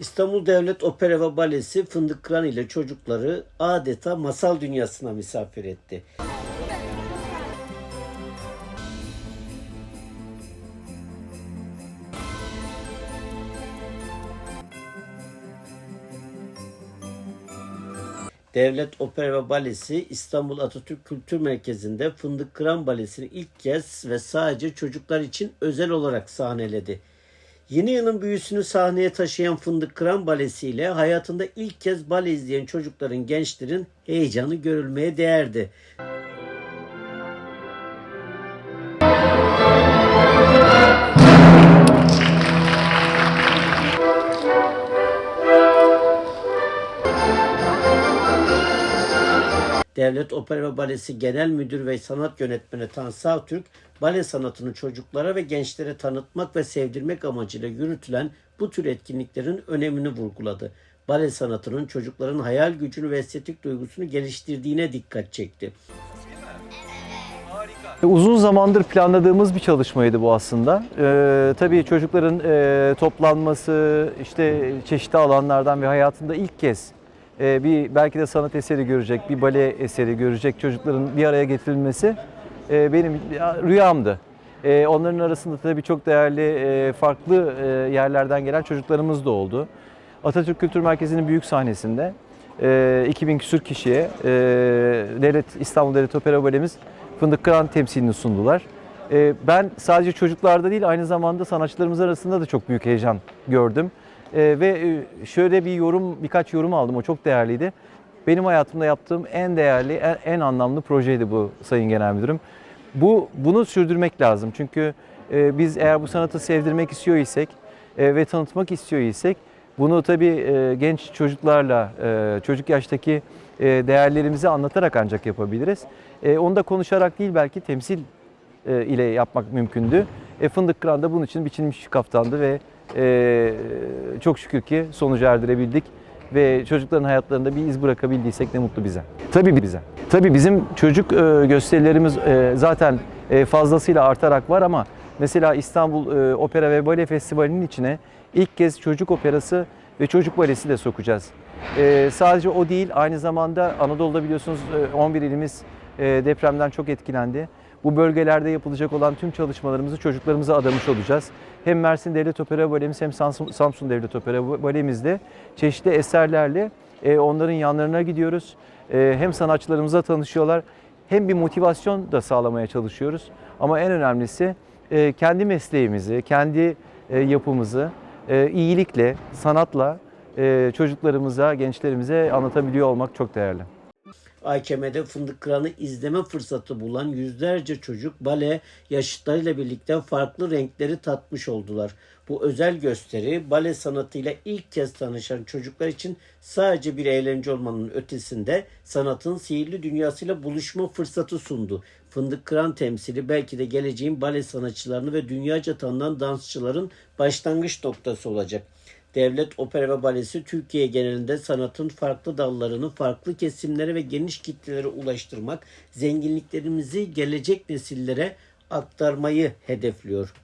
İstanbul Devlet Opera ve Balesi Fındık Kıran ile çocukları adeta masal dünyasına misafir etti. Devlet Opera ve Balesi İstanbul Atatürk Kültür Merkezi'nde Fındık Kıran Balesi'ni ilk kez ve sadece çocuklar için özel olarak sahneledi. Yeni yılın büyüsünü sahneye taşıyan Fındık Kıran Balesi ile hayatında ilk kez bale izleyen çocukların, gençlerin heyecanı görülmeye değerdi. Devlet Opera ve Balesi Genel Müdür ve Sanat Yönetmeni Tansu Türk, bale sanatını çocuklara ve gençlere tanıtmak ve sevdirmek amacıyla yürütülen bu tür etkinliklerin önemini vurguladı. Bale sanatının çocukların hayal gücünü ve estetik duygusunu geliştirdiğine dikkat çekti. Uzun zamandır planladığımız bir çalışmaydı bu aslında. Ee, tabii çocukların e, toplanması, işte çeşitli alanlardan ve hayatında ilk kez e, bir belki de sanat eseri görecek, bir bale eseri görecek çocukların bir araya getirilmesi e, benim rüyamdı. E, onların arasında tabii çok değerli, e, farklı yerlerden gelen çocuklarımız da oldu. Atatürk Kültür Merkezi'nin büyük sahnesinde e, 2000 küsür kişiye Devlet İstanbul Devlet Opera Balemiz Fındık Kıran temsilini sundular. Ben sadece çocuklarda değil aynı zamanda sanatçılarımız arasında da çok büyük heyecan gördüm. E, ve şöyle bir yorum, birkaç yorum aldım. O çok değerliydi. Benim hayatımda yaptığım en değerli, en, en anlamlı projeydi bu Sayın Genel Müdürüm. Bu bunu sürdürmek lazım. Çünkü e, biz eğer bu sanatı sevdirmek istiyor isek e, ve tanıtmak istiyor isek bunu tabii e, genç çocuklarla, e, çocuk yaştaki e, değerlerimizi anlatarak ancak yapabiliriz. E, onu da konuşarak değil belki temsil e, ile yapmak mümkündü. E, Fındık Kıran da bunun için biçilmiş kaftandı ve e, çok şükür ki sonucu erdirebildik ve çocukların hayatlarında bir iz bırakabildiysek ne mutlu bize. Tabii bize. Tabii bizim çocuk e, gösterilerimiz e, zaten e, fazlasıyla artarak var ama mesela İstanbul Opera ve Bale Festivali'nin içine ilk kez çocuk operası ve çocuk balesi de sokacağız. Sadece o değil aynı zamanda Anadolu'da biliyorsunuz e, 11 ilimiz depremden çok etkilendi. Bu bölgelerde yapılacak olan tüm çalışmalarımızı çocuklarımıza adamış olacağız. Hem Mersin Devlet Opera Balemiz hem Samsun, Devlet Opera Balemizde çeşitli eserlerle e, onların yanlarına gidiyoruz. E, hem sanatçılarımıza tanışıyorlar hem bir motivasyon da sağlamaya çalışıyoruz. Ama en önemlisi e, kendi mesleğimizi, kendi yapımızı iyilikle, sanatla çocuklarımıza, gençlerimize anlatabiliyor olmak çok değerli. AKM'de Fındık Kıran'ı izleme fırsatı bulan yüzlerce çocuk bale yaşıtlarıyla birlikte farklı renkleri tatmış oldular. Bu özel gösteri bale sanatıyla ilk kez tanışan çocuklar için sadece bir eğlence olmanın ötesinde sanatın sihirli dünyasıyla buluşma fırsatı sundu. Fındık Kıran temsili belki de geleceğin bale sanatçılarını ve dünyaca tanınan dansçıların başlangıç noktası olacak. Devlet Opera ve Balesi Türkiye genelinde sanatın farklı dallarını farklı kesimlere ve geniş kitlelere ulaştırmak, zenginliklerimizi gelecek nesillere aktarmayı hedefliyor.